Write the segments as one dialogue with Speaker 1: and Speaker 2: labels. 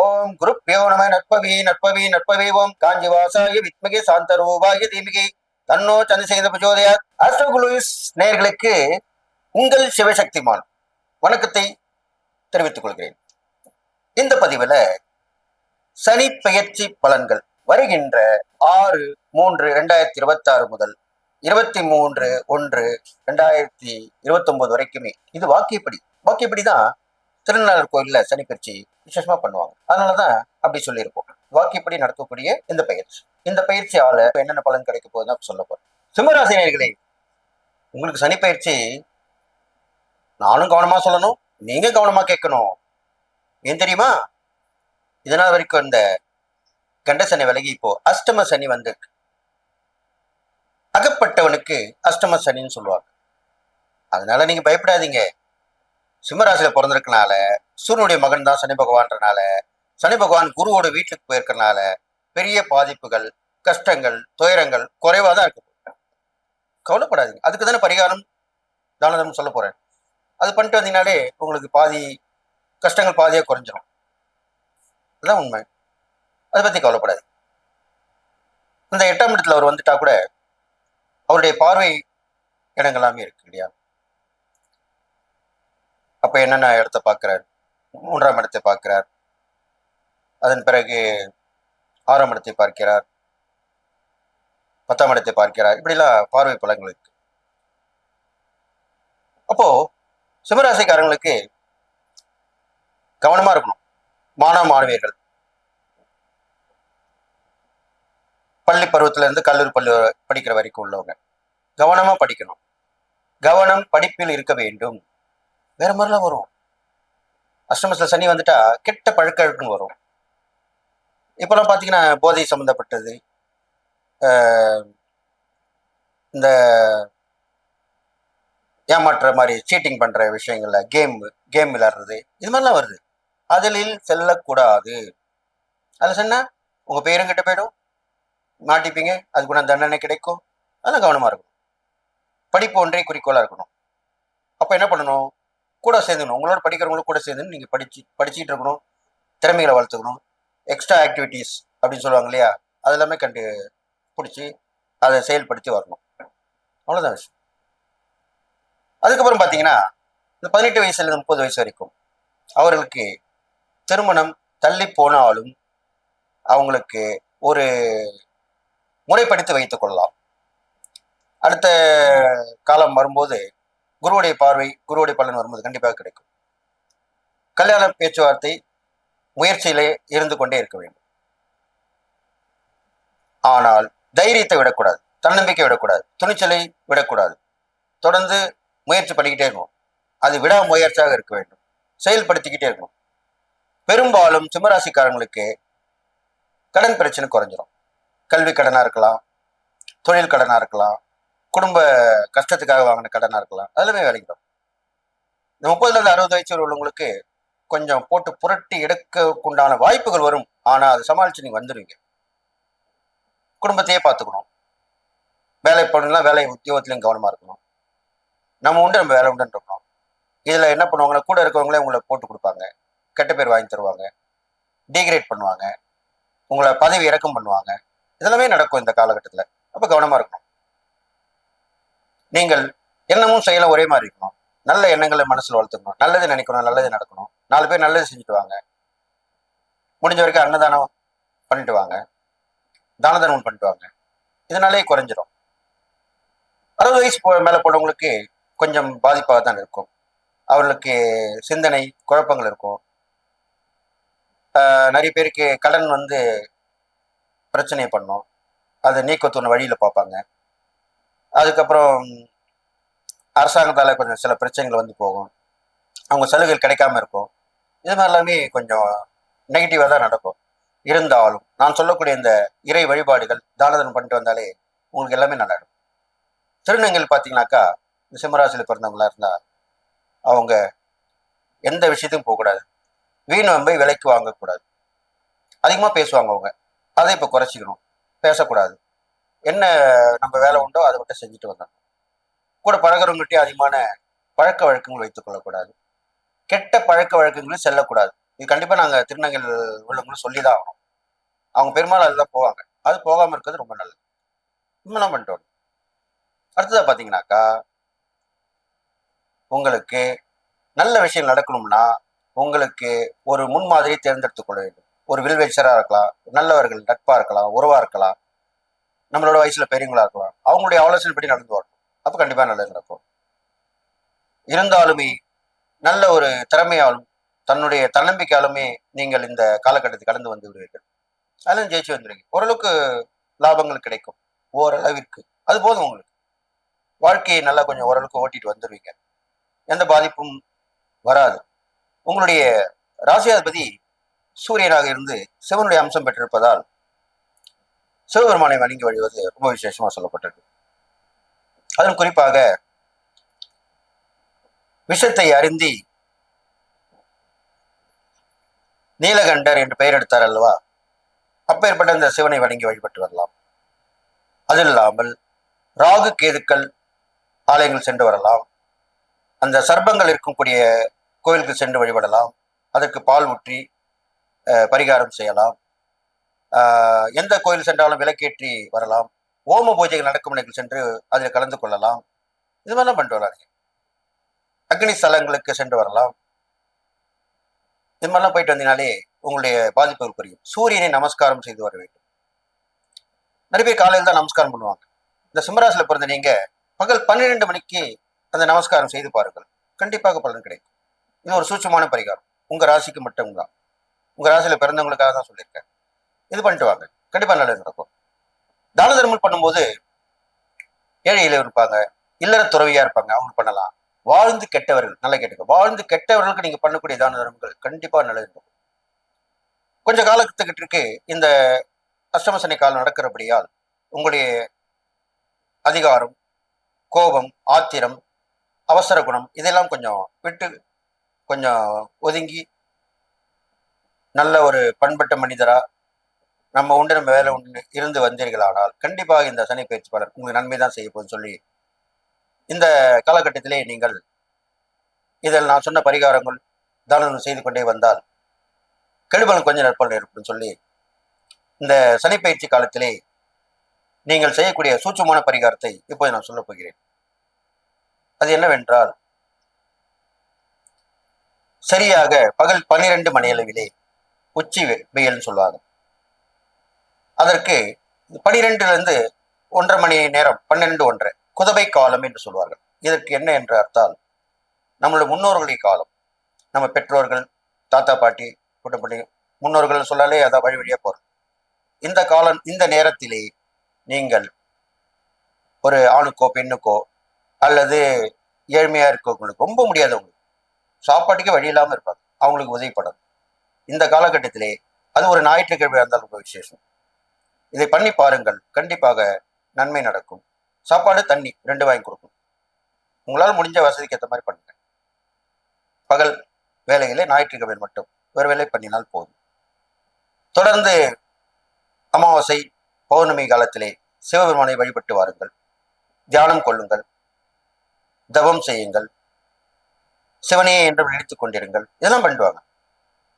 Speaker 1: ஓம் குருப்பியோ நம நட்பவி நட்பவி நட்பவி ஓம். காஞ்சிவாசாய வித்மகி சாந்தரூபாய தீமிகி. தன்னோ சந்திரசேகர பிரச்சோதயா அஸ்ட்ரோகுலுஸ் நேயர்களுக்கு உங்கள் சிவசக்திமான் வணக்கத்தை தெரிவித்துக் கொள்கிறேன். இந்த பதிவுல சனி பெயர்ச்சி பலன்கள் வருகின்ற ஆறு மூன்று ரெண்டாயிரத்தி இருபத்தி ஆறு முதல் இருபத்தி மூன்று ஒன்று ரெண்டாயிரத்தி இருபத்தி ஒன்பது வரைக்குமே. இது வாக்கியப்படி. வாக்கியப்படி தான் திருநள்ளாறு கோயில்ல சனிப்பயிற்சி விசேஷமா பண்ணுவாங்க. அதனாலதான் அப்படி சொல்லியிருக்கோம் வாக்கியப்படி நடக்கக்கூடிய இந்த பயிற்சி. இந்த பயிற்சியால என்னென்ன பலன் கிடைக்க போகுதுன்னு சொல்ல போறேன் சிம்மராசினியர்களே உங்களுக்கு சனி பயிற்சி நானும் கவனமா சொல்லணும் நீங்க கவனமா கேட்கணும். ஏன் தெரியுமா? இதனால் வரைக்கும் இந்த கண்ட சனி விலகி இப்போ அஷ்டம சனி வந்திருக்கு. அகப்பட்டவனுக்கு அஷ்டம சனின்னு சொல்லுவாங்க. அதனால நீங்க பயப்படாதீங்க. சிம்மராசியில பிறந்திருக்கனால சூரியனுடைய மகன் தான் சனி பகவான்றனால சனி பகவான் குருவோட வீட்டுக்கு போயிருக்கனால பெரிய பாதிப்புகள் கஷ்டங்கள் துயரங்கள் குறைவா தான் இருக்கு. கவலைப்படாதீங்க. அதுக்கு தானே பரிகாரம் தானதம் சொல்ல போறேன். அது பண்ணிட்டு வந்தீங்கனாலே உங்களுக்கு பாதி கஷ்டங்கள் பாதியாக குறைஞ்சிரும். அதுதான் உண்மை. அதை பத்தி கவலைப்படாது இந்த எட்டாம் இடத்துல அவர் வந்துட்டா கூட அவருடைய பார்வை இடங்கள் எல்லாமே இருக்கு இல்லையா? அப்ப என்னென்ன இடத்த பார்க்கிறார்? மூன்றாம் இடத்தை பார்க்கிறார். அதன் பிறகு ஆறாம் இடத்தை பார்க்கிறார். பத்தாம் இடத்தை பார்க்கிறார். இப்படிலாம் பார்வை பலங்கள் இருக்கு. அப்போ சிவராசிக்காரங்களுக்கு கவனமா இருக்கணும். மாணவ மாணவியர்கள். பள்ளி பருவத்துல இருந்து கல்லூரி பள்ளி படிக்கிற வரைக்கும் உள்ளவங்க. கவனமா படிக்கணும். கவனம் படிப்பில் இருக்க வேண்டும். வேற மாதிரிலாம் வரும். அஷ்டமத்தில் சனி வந்துட்டா கெட்ட பழக்க வழக்கம் வரும். இப்போலாம் பார்த்தீங்கன்னா போதை சம்மந்தப்பட்டது இந்த ஏமாற்றுற மாதிரி சீட்டிங் பண்ணுற விஷயங்கள்ல கேம் கேம் விளாடுறது இது மாதிரிலாம் வருது. அதில் செல்லக்கூடாது. அதில் சொன்னால் உங்கள் பேரும் கிட்ட போயிடும் மாட்டிப்பீங்க. அதுக்குள்ள தண்டனை கிடைக்கும். அதெல்லாம் கவனமாக இருக்கும் படிப்பு ஒன்றே குறிக்கோளாக இருக்கணும். அப்போ என்ன பண்ணணும்? கூட சேர்ந்துக்கணும். உங்களோட படிக்கிறவங்களும் கூட சேர்ந்து நீங்கள் படிச்சு படிச்சுட்டு இருக்கணும். திறமைகளை வளர்த்துக்கணும். எக்ஸ்ட்ரா ஆக்டிவிட்டீஸ் அப்படின்னு சொல்லுவாங்க இல்லையா? அது எல்லாமே கண்டு பிடிச்சி அதை செயல்படுத்தி வரணும். அவ்வளோதான் விஷயம். அதுக்கப்புறம் பார்த்தீங்கன்னா இந்த பதினெட்டு வயசுலேருந்து முப்பது வயசு வரைக்கும் அவர்களுக்கு திருமணம் தள்ளி போனாலும் அவங்களுக்கு ஒரு முறைப்படுத்தி வைத்துக் கொள்ளலாம். அடுத்த காலம் வரும்போது குருவுடைய பார்வை குருவுடைய பலன் வரும்போது கண்டிப்பாக கிடைக்கும். கல்யாண பேச்சுவார்த்தை முயற்சியிலே இருந்து கொண்டே இருக்க வேண்டும். ஆனால் தைரியத்தை விடக்கூடாது தன்னம்பிக்கை விடக்கூடாது துணிச்சலை விடக்கூடாது. தொடர்ந்து முயற்சி பண்ணிக்கிட்டே இருக்கணும். அது விடா முயற்சியாக இருக்க வேண்டும். செயல்படுத்திக்கிட்டே இருக்கணும். பெரும்பாலும் சிம்மராசிக்காரங்களுக்கு கடன் பிரச்சனை குறைஞ்சிரும். கல்வி கடனா இருக்கலாம் தொழில் கடனா இருக்கலாம் குடும்ப கஷ்டத்துக்காக வாங்கின கடனாக இருக்கலாம். அதுலமே விளங்கிடும் இந்த முப்பதுலேருந்து அறுபது வயசு உள்ளவங்களுக்கு கொஞ்சம் போட்டு புரட்டி எடுக்கக்குண்டான வாய்ப்புகள் வரும். ஆனால் அதை சமாளித்து நீங்கள் வந்துடுவீங்க குடும்பத்தையே பார்த்துக்கணும். வேலை பண்ணலாம் வேலை உத்தியோகத்திலையும் கவனமாக இருக்கணும். நம்ம உண்டு நம்ம வேலை உண்டுன்னு இருக்கணும். இதில் என்ன பண்ணுவாங்கன்னா கூட இருக்கவங்களே உங்களை போட்டு கொடுப்பாங்க. கெட்ட பேர் வாங்கி தருவாங்க. டீக்ரேட் பண்ணுவாங்க. உங்களை பதவி இறக்கம் பண்ணுவாங்க. இதெல்லாமே நடக்கும் இந்த காலகட்டத்தில். அப்போ கவனமாக இருக்கணும். நீங்கள் எண்ணமும் செயலும் ஒரே மாதிரி இருக்கணும். நல்ல எண்ணங்களை மனசில் வளர்த்துக்கணும். நல்லது நினைக்கணும் நல்லது நடக்கணும். நாலு பேர் நல்லது செஞ்சுட்டு வாங்க முடிஞ்ச வரைக்கும் அன்னதானம் பண்ணிட்டு வாங்க. தான தர்மம் பண்ணிட்டு வாங்க. இதனாலே குறைஞ்சிரும். அறுபது வயசு போ மேலே போனவங்களுக்கு கொஞ்சம் பாதிப்பாக தான் இருக்கும். அவர்களுக்கு சிந்தனை குழப்பங்கள் இருக்கும். நிறைய பேருக்கு கடன் வந்து பிரச்சனையை பண்ணும். அதை நீக்கத்தோன வழியில் பார்ப்பாங்க. அதுக்கப்புறம் அரசாங்கத்தால் கொஞ்சம் சில பிரச்சனைகள் வந்து போகும். அவங்க சலுகைகள் கிடைக்காம இருக்கும். இது மாதிரி எல்லாமே கொஞ்சம் நெகட்டிவாக தான் நடக்கும். இருந்தாலும் நான் சொல்லக்கூடிய இந்த இறை வழிபாடுகள் தானதனம் பண்ணிட்டு வந்தாலே உங்களுக்கு எல்லாமே நல்லா இருக்கும் திருநங்கைகள் பார்த்தீங்கன்னாக்கா இந்த சிம்மராசியில் பிறந்தவங்களா இருந்தால் அவங்க எந்த விஷயத்தையும் போகக்கூடாது. வீண் வம்பை விலைக்கு வாங்கக்கூடாது. அதிகமாக பேசுவாங்க அவங்க. அதை இப்போ குறைச்சிக்கணும். பேசக்கூடாது. என்ன நம்ம வேலை உண்டோ அதை மட்டும் செஞ்சுட்டு வந்தோம். கூட பழகிறவங்கள்ட்டே அதிகமான பழக்க வழக்கங்கள் வைத்துக் கொள்ளக்கூடாது. கெட்ட பழக்க வழக்கங்களும் செல்லக்கூடாது. இது கண்டிப்பாக நாங்கள் திருநங்கல் உள்ளவங்களும் சொல்லி தான் ஆகணும். அவங்க பெரும்பாலும் அதுதான் போவாங்க. அது போகாமல் இருக்கிறது ரொம்ப நல்லது. இன்னும் பண்ணிட்டு அடுத்ததாக பார்த்தீங்கன்னாக்கா உங்களுக்கு நல்ல விஷயம் நடக்கணும்னா உங்களுக்கு ஒரு முன்மாதிரி தேர்ந்தெடுத்துக் கொள்ள வேண்டும். ஒரு வில்வேச்சராக இருக்கலாம் நல்லவர்கள் நட்பாக இருக்கலாம் உறவாக இருக்கலாம். நம்மளோட வயசுல பெரியவங்களா இருக்கலாம். அவங்களுடைய ஆலோசனைப்படி நடந்து வரணும். அப்ப கண்டிப்பா நல்லது நடக்கும். இருந்தாலுமே நல்ல ஒரு திறமையாலும் தன்னுடைய தன்னம்பிக்கையாலுமே நீங்கள் இந்த காலகட்டத்தை கடந்து வந்து விடுவீர்கள். அதிலும் ஜெயிச்சு வந்துடுவீங்க ஓரளவுக்கு லாபங்கள் கிடைக்கும். ஓரளவிற்கு. அது போதும் உங்களுக்கு. வாழ்க்கையை நல்லா கொஞ்சம் ஓரளவுக்கு ஓட்டிட்டு வந்துடுவீங்க எந்த பாதிப்பும் வராது. உங்களுடைய ராசியாதிபதி சூரியனாக இருந்து சிவனுடைய அம்சம் பெற்றிருப்பதால் சிவபெருமானை வணங்கி வழிவது ரொம்ப விசேஷமா சொல்லப்பட்டிருக்கு. அதன் குறிப்பாக விஷத்தை அருந்தி நீலகண்டர் என்று பெயர் எடுத்தார் அல்லவா? அப்பேற்பட்ட இந்த சிவனை வணங்கி வழிபட்டு வரலாம். அது இல்லாமல் ராகு கேதுக்கள் ஆலயங்கள் சென்று வரலாம். அந்த சர்ப்பங்கள் இருக்கக்கூடிய கோயிலுக்கு சென்று வழிபடலாம். அதற்கு பால் ஊற்றி அஹ், பரிகாரம் செய்யலாம். எந்த கோயில் சென்றாலும் விளக்கேற்றி வரலாம். ஓம பூஜைகள் நடக்கும் இடங்கள் சென்று அதில் கலந்து கொள்ளலாம். இது மாதிரிலாம் பண்ணிட்டு வராங்க அக்னி ஸ்தலங்களுக்கு சென்று வரலாம். இது மாதிரிலாம் போயிட்டு வந்தீங்கனாலே உங்களுடைய பாதிப்புகள் புரியும். சூரியனை நமஸ்காரம் செய்து வர வேண்டும். நிறைய பேர் காலையில் தான் நமஸ்காரம் பண்ணுவாங்க. இந்த சிம்மராசில பிறந்த நீங்க பகல் பன்னிரெண்டு மணிக்கு அந்த நமஸ்காரம் செய்து பாருங்கள். கண்டிப்பாக பலன் கிடைக்கும். இது ஒரு சூட்சமான பரிகாரம். உங்க ராசிக்கு மட்டும்தான். உங்கள் உங்க பிறந்தவங்களுக்காக தான் சொல்லியிருக்கேன். இது பண்ணிட்டு வாங்க. கண்டிப்பா நல்லது நடக்கும். தான தர்மம் பண்ணும்போது ஏழையில இருப்பாங்க இல்லற துறவியா இருப்பாங்க அவங்க பண்ணலாம். வாழ்ந்து கெட்டவர்கள் நல்லா கேட்டுக்க. வாழ்ந்து கெட்டவர்களுக்கு நீங்க பண்ணக்கூடிய தான தர்மங்கள் கண்டிப்பா நல்லது நடக்கும். கொஞ்ச காலத்துக்கிட்டிருக்கு இந்த அஷ்டமசனை காலம் நடக்கிறபடியால் உங்களுடைய அதிகாரம் கோபம் ஆத்திரம் அவசர குணம் இதெல்லாம் கொஞ்சம் விட்டு கொஞ்சம் ஒதுங்கி நல்ல ஒரு பண்பட்ட மனிதரா நம்ம உண்டு நம்ம வேலை உண்டு இருந்து வந்தீர்களானால் கண்டிப்பாக இந்த சனி பயிற்சி பலன் உங்களுக்கு நன்மை தான் செய்ய சொல்லி இந்த காலகட்டத்திலே நீங்கள் இதில் நான் சொன்ன பரிகாரங்கள் தானம் செய்து கொண்டே வந்தால் கெடுபலன் கொஞ்சம் நற்பலன் இருக்கும்னு சொல்லி இந்த சனி பயிற்சி காலத்திலே நீங்கள் செய்யக்கூடிய சூட்சமான பரிகாரத்தை இப்போது நான் சொல்லப் போகிறேன். அது என்னவென்றால் சரியாக பகல் பன்னிரண்டு மணி அளவிலே உச்சி வெயில்னு சொல்லுவாங்க. அதற்கு பனிரெண்டிலிருந்து ஒன்றரை மணி நேரம் பன்னெண்டு ஒன்றரை குதவை காலம் என்று சொல்வார்கள். இதற்கு என்ன என்று அர்த்தால் நம்மளுடைய முன்னோர்களுடைய காலம். நம்ம பெற்றோர்கள் தாத்தா பாட்டி குட்டப்பட்டி முன்னோர்கள் சொல்லாலே அதான் வழி வழியாக போகிறோம் இந்த காலம் இந்த நேரத்திலே நீங்கள் ஒரு ஆணுக்கோ பெண்ணுக்கோ அல்லது ஏழ்மையாக இருக்கவங்களுக்கு ரொம்ப முடியாதவங்களுக்கு சாப்பாட்டுக்கே வழி இல்லாமல் இருப்பாங்க. அவங்களுக்கு உதவிப்படும் இந்த காலகட்டத்திலே அது ஒரு ஞாயிற்றுக்கிழமை இருந்தால் ரொம்ப விசேஷம். இதை பண்ணி பாருங்கள். கண்டிப்பாக நன்மை நடக்கும். சாப்பாடு தண்ணி ரெண்டு வாங்கி கொடுக்கும். உங்களால் முடிஞ்ச வசதிக்கு ஏற்ற மாதிரி பண்ணுங்க. பகல் வேலைகளே ஞாயிற்றுக்கிழமை மட்டும். ஒரு வேலை பண்ணினால் போதும். தொடர்ந்து அமாவாசை பௌர்ணமி காலத்திலே சிவபெருமானை வழிபட்டு வாருங்கள். தியானம் கொள்ளுங்கள். தவம் செய்யுங்கள். சிவனையே என்று நினைத்து கொண்டிருங்கள். இதெல்லாம் பண்ணுவாங்க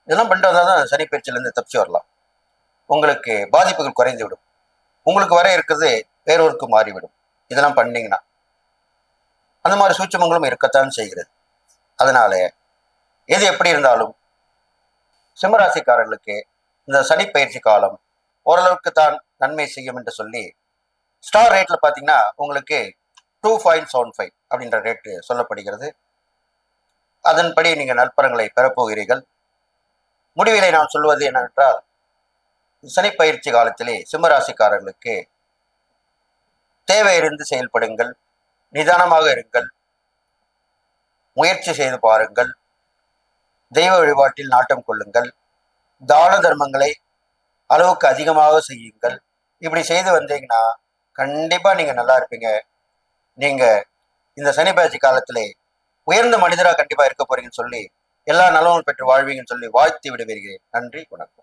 Speaker 1: இதெல்லாம் பண்ணிட்டு வந்தால் தான் சனி பயிற்சியிலேருந்து தப்பிச்சு வரலாம். உங்களுக்கு பாதிப்புகள் குறைந்து விடும் உங்களுக்கு வர இருக்கிறது வேறொருக்கு மாறிவிடும். இதெல்லாம் பண்ணீங்கன்னா. அந்த மாதிரி சூட்சமங்களும் இருக்கத்தான் செய்கிறது. அதனால எது எப்படி இருந்தாலும் சிம்மராசிக்காரர்களுக்கு இந்த சனி பயிற்சி காலம் ஓரளவுக்கு தான் நன்மை செய்யும் என்று சொல்லி ஸ்டார் ரேட்ல பார்த்தீங்கன்னா உங்களுக்கு டூ பாயிண்ட் செவன் ஃபைவ் அப்படின்ற ரேட்டு சொல்லப்படுகிறது. அதன்படி நீங்கள் நற்பலன்களை பெறப்போகிறீர்கள். முடிவிலை நான் சொல்வது என்னவென்றால் சனி பயிற்சி காலத்திலே சிம்மராசிக்காரர்களுக்கு தேவை இருந்து செயல்படுங்கள் நிதானமாக இருங்கள் முயற்சி செய்து பாருங்கள் தெய்வ வழிபாட்டில் நாட்டம் கொள்ளுங்கள் தான தர்மங்களை அளவுக்கு அதிகமாக செய்யுங்கள். இப்படி செய்து வந்தீங்கன்னா கண்டிப்பா நீங்க நல்லா இருப்பீங்க. நீங்க இந்த சனி பயிற்சி காலத்திலே உயர்ந்த மனிதரா கண்டிப்பா இருக்க போறீங்கன்னு சொல்லி எல்லா நலமும் பெற்று வாழ்வீங்கன்னு சொல்லி வாழ்த்து விடுவீர்கள். நன்றி வணக்கம்.